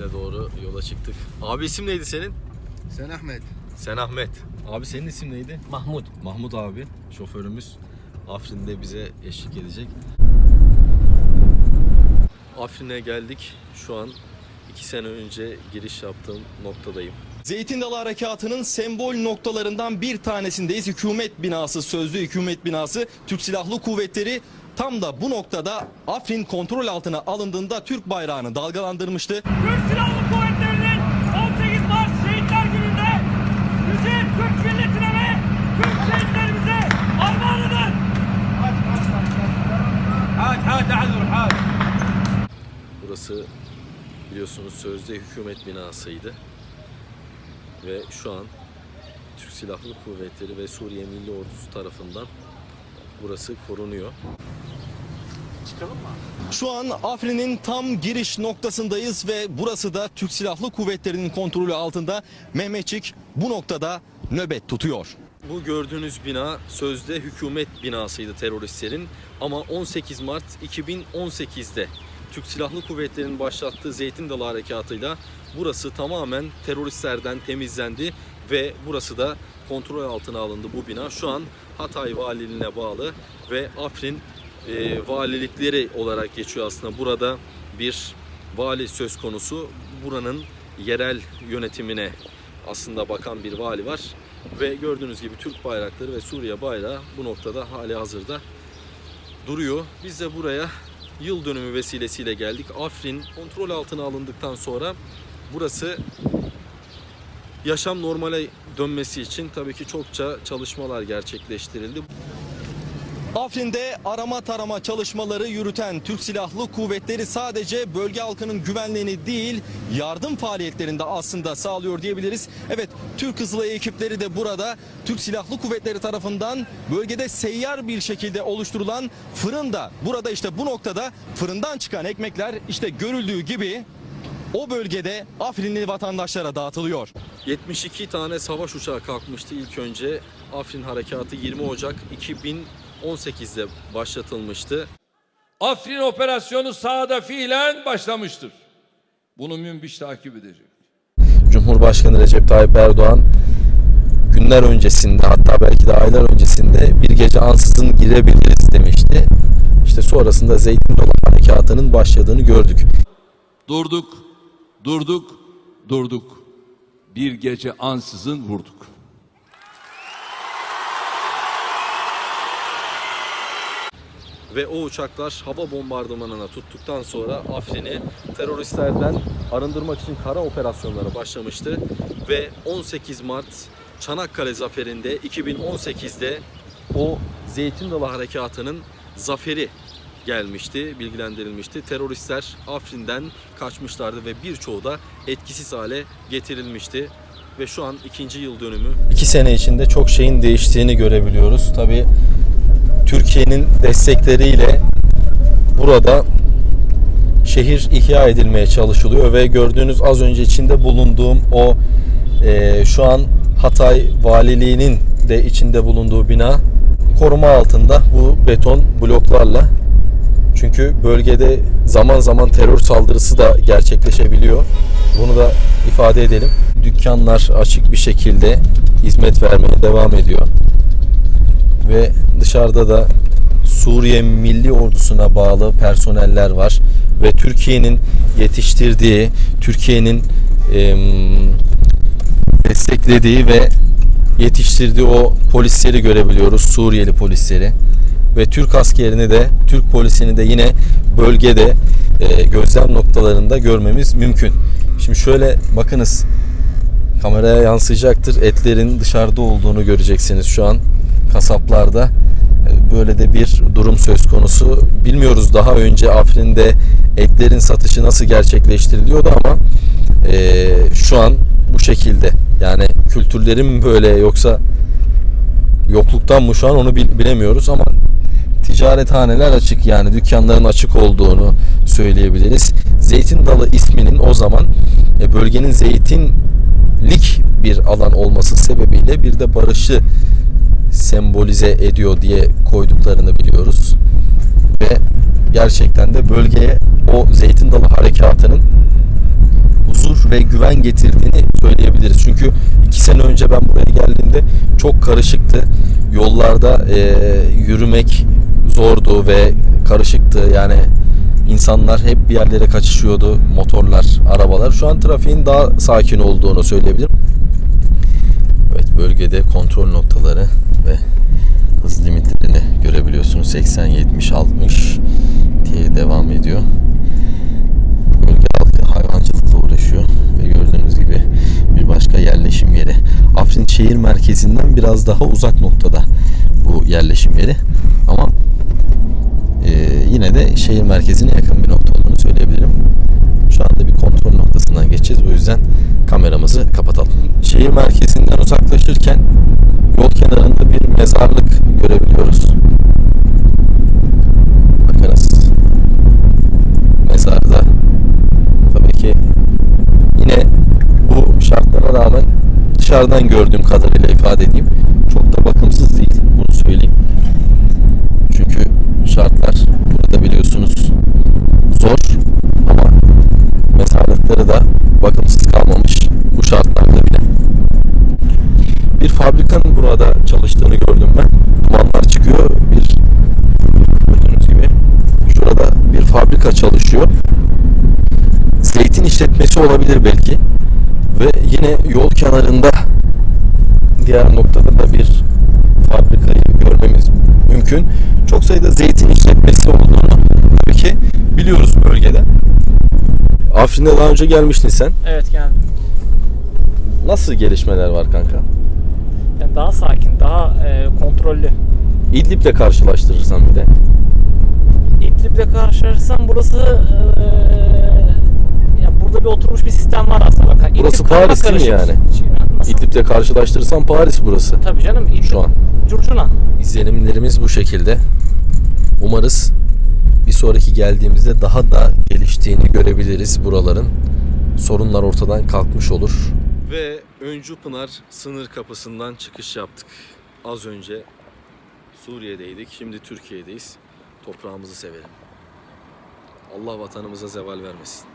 Afrin'e doğru yola çıktık. Abi isim neydi senin? Sen Ahmet. Sen Ahmet. Abi senin isim neydi? Mahmut. Mahmut abi şoförümüz. Afrin'de bize eşlik edecek. Afrin'e geldik. Şu an iki sene önce giriş yaptığım noktadayım. Zeytin Dalı Harekatı'nın sembol noktalarından bir tanesindeyiz. Hükümet binası, sözlü hükümet binası. Türk Silahlı Kuvvetleri tam da bu noktada Afrin kontrol altına alındığında Türk bayrağını dalgalandırmıştı. Türk Silahlı Kuvvetleri'nin 18 Mart Şehitler Günü'nde yüce Türk milletine ve Türk şehitlerimize armağanıdır. Burası biliyorsunuz sözde hükümet binasıydı. Ve şu an Türk Silahlı Kuvvetleri ve Suriye Milli Ordusu tarafından burası korunuyor. Şu an Afrin'in tam giriş noktasındayız ve burası da Türk Silahlı Kuvvetleri'nin kontrolü altında. Mehmetçik bu noktada nöbet tutuyor. Bu gördüğünüz bina sözde hükümet binasıydı teröristlerin ama 18 Mart 2018'de Türk Silahlı Kuvvetleri'nin başlattığı Zeytin Dalı Harekatı'yla burası tamamen teröristlerden temizlendi ve burası da kontrol altına alındı bu bina. Şu an Hatay Valiliğine bağlı ve Afrin e, valilikleri olarak geçiyor aslında. Burada bir vali söz konusu. Buranın yerel yönetimine aslında bakan bir vali var. Ve gördüğünüz gibi Türk bayrakları ve Suriye bayrağı bu noktada hali hazırda duruyor. Biz de buraya yıl dönümü vesilesiyle geldik. Afrin kontrol altına alındıktan sonra burası yaşam normale dönmesi için tabii ki çokça çalışmalar gerçekleştirildi. Afrin'de arama tarama çalışmaları yürüten Türk Silahlı Kuvvetleri sadece bölge halkının güvenliğini değil yardım faaliyetlerinde aslında sağlıyor diyebiliriz. Evet Türk Kızılayı ekipleri de burada Türk Silahlı Kuvvetleri tarafından bölgede seyyar bir şekilde oluşturulan fırında burada işte bu noktada fırından çıkan ekmekler işte görüldüğü gibi o bölgede Afrinli vatandaşlara dağıtılıyor. 72 tane savaş uçağı kalkmıştı ilk önce. Afrin Harekatı 20 Ocak 2018'de başlatılmıştı. Afrin operasyonu sahada fiilen başlamıştır. Bunu Münbiş takip edecek. Cumhurbaşkanı Recep Tayyip Erdoğan günler öncesinde hatta belki de aylar öncesinde bir gece ansızın girebiliriz demişti. İşte sonrasında Zeytin Dalı Harekatı'nın başladığını gördük. Durduk, durduk, durduk. Bir gece ansızın vurduk. Ve o uçaklar hava bombardımanına tuttuktan sonra Afrin'i teröristlerden arındırmak için kara operasyonları başlamıştı. Ve 18 Mart Çanakkale Zaferi'nde 2018'de o Zeytin Dalı Harekatı'nın zaferi gelmişti, bilgilendirilmişti. Teröristler Afrin'den kaçmışlardı ve birçoğu da etkisiz hale getirilmişti. Ve şu an ikinci yıl dönümü. İki sene içinde çok şeyin değiştiğini görebiliyoruz. Tabii Türkiye'nin destekleriyle burada şehir ihya edilmeye çalışılıyor ve gördüğünüz az önce içinde bulunduğum o e, şu an Hatay Valiliği'nin de içinde bulunduğu bina koruma altında bu beton bloklarla. Çünkü bölgede zaman zaman terör saldırısı da gerçekleşebiliyor. Bunu da ifade edelim. Dükkanlar açık bir şekilde hizmet vermeye devam ediyor ve dışarıda da Suriye Milli Ordusu'na bağlı personeller var ve Türkiye'nin yetiştirdiği, Türkiye'nin em, desteklediği ve yetiştirdiği o polisleri görebiliyoruz. Suriyeli polisleri ve Türk askerini de, Türk polisini de yine bölgede e, gözlem noktalarında görmemiz mümkün. Şimdi şöyle bakınız kameraya yansıyacaktır. Etlerin dışarıda olduğunu göreceksiniz şu an kasaplarda. E, Böyle de bir durum söz konusu. Bilmiyoruz daha önce Afrin'de etlerin satışı nasıl gerçekleştiriliyordu ama e, şu an bu şekilde. Yani kültürlerin böyle yoksa yokluktan mı şu an onu bil- bilemiyoruz ama ticarethaneler açık yani dükkanların açık olduğunu söyleyebiliriz. Zeytin Dalı isminin o zaman e, bölgenin zeytinlik bir alan olması sebebiyle bir de barışı sembolize ediyor diye koyduklarını biliyoruz. Ve gerçekten de bölgeye o Zeytin Dalı Harekatı'nın huzur ve güven getirdiğini söyleyebiliriz. Çünkü iki sene önce ben buraya geldiğimde çok karışıktı. Yollarda e, yürümek zordu ve karışıktı. Yani insanlar hep bir yerlere kaçışıyordu. Motorlar, arabalar. Şu an trafiğin daha sakin olduğunu söyleyebilirim. Bölgede kontrol noktaları ve hız limitlerini görebiliyorsunuz. 80, 70, 60 diye devam ediyor. Bölge halkı hayvancılıkla uğraşıyor ve gördüğünüz gibi bir başka yerleşim yeri. Afrin şehir merkezinden biraz daha uzak noktada bu yerleşim yeri ama e, yine de şehir merkezine yakın bir nokta olduğunu söyleyebilirim. Şu anda bir kontrol noktasından geçeceğiz. O yüzden kameramızı kapatalım. Şehir merkezinden uzaklaşırken yol kenarında bir mezarlık görebiliyoruz. Bakınız. Mezarda tabii ki yine bu şartlara rağmen dışarıdan gördüğüm kadarıyla ifade edeyim. Çok da bakımsız değil. Bunu söyleyeyim. Çünkü şartlar burada biliyorsunuz zor ama mezarlıkları da bakımsız kalmamış bu şartlarda bile. Bir fabrikanın burada çalıştığını gördüm ben. Dumanlar çıkıyor. Bir gördüğünüz gibi şurada bir fabrika çalışıyor. Zeytin işletmesi olabilir belki. Ve yine yol kenarında diğer noktada da bir fabrikayı görmemiz mümkün. Çok sayıda zeytin işletmesi olduğunu ki biliyoruz bölgede. Afrin'e daha önce gelmiştin sen. Evet geldim. Nasıl gelişmeler var kanka? Yani daha sakin, daha e, kontrollü. İdlib'le karşılaştırırsan bir de. İdlib'le karşılaşırsam burası e, ya burada bir oturmuş bir sistem var aslında. Bak, İdlib Burası Paris değil mi yani? Nasıl? İdlib'le karşılaştırırsan Paris burası Tabii canım. İdlib, şu an. Curcuna. İzlenimlerimiz bu şekilde. Umarız bir sonraki geldiğimizde daha da geliştiğini görebiliriz buraların. Sorunlar ortadan kalkmış olur. Ve Öncü Pınar sınır kapısından çıkış yaptık. Az önce Suriye'deydik, şimdi Türkiye'deyiz. Toprağımızı sevelim. Allah vatanımıza zeval vermesin.